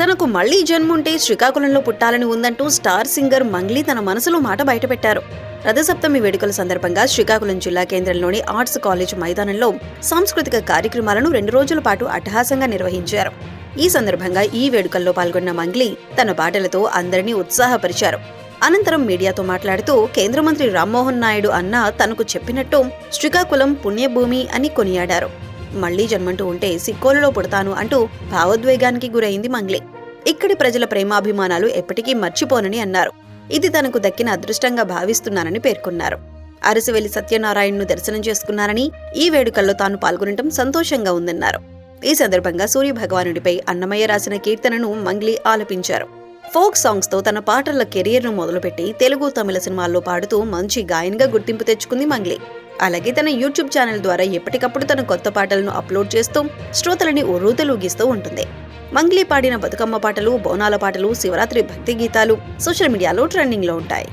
తనకు మళ్ళీ జన్ముంటే శ్రీకాకుళంలో పుట్టాలని ఉందంటూ స్టార్ సింగర్ మంగ్లీ తన మనసులో మాట బయటపెట్టారు. రథసప్తమి వేడుకల సందర్భంగా శ్రీకాకుళం జిల్లా కేంద్రంలోని ఆర్ట్స్ కాలేజ్ మైదానంలో సాంస్కృతిక కార్యక్రమాలను రెండు రోజుల పాటు అట్టహాసంగా నిర్వహించారు. ఈ సందర్భంగా ఈ వేడుకల్లో పాల్గొన్న మంగ్లీ తన పాటలతో అందరినీ ఉత్సాహపరిచారు. అనంతరం మీడియాతో మాట్లాడుతూ కేంద్ర మంత్రి రామ్మోహన్ నాయుడు అన్న తనకు చెప్పినట్టు శ్రీకాకుళం పుణ్యభూమి అని కొనియాడారు. మళ్ళీ జన్మంటూ ఉంటే సిక్కోలులో పుడతాను అంటూ భావోద్వేగానికి గురైంది మంగ్లీ. ఇక్కడి ప్రజల ప్రేమాభిమానాలు ఎప్పటికీ మర్చిపోనని అన్నారు. ఇది తనకు దక్కిన అదృష్టంగా భావిస్తున్నానని పేర్కొన్నారు. అరసివెలి సత్యనారాయణను దర్శనం చేసుకున్నారని ఈ వేడుకల్లో తాను పాల్గొనటం సంతోషంగా ఉందన్నారు. ఈ సందర్భంగా సూర్య భగవానుడిపై అన్నమయ్య రాసిన కీర్తనను మంగ్లీ ఆలపించారు. ఫోక్ సాంగ్స్తో తన పాటల కెరియర్ను మొదలుపెట్టి తెలుగు తమిళ సినిమాల్లో పాడుతూ మంచి గాయనిగా గుర్తింపు తెచ్చుకుంది మంగ్లీ. అలాగే తన యూట్యూబ్ ఛానల్ ద్వారా ఎప్పటికప్పుడు తన కొత్త పాటలను అప్లోడ్ చేస్తూ శ్రోతలని ఉర్రూతలూగిస్తూ ఉంటుంది. మంగ్లీ పాడిన బతుకమ్మ పాటలు బోనాల పాటలు శివరాత్రి భక్తి గీతాలు సోషల్ మీడియాలో ట్రెండింగ్లో ఉంటాయి.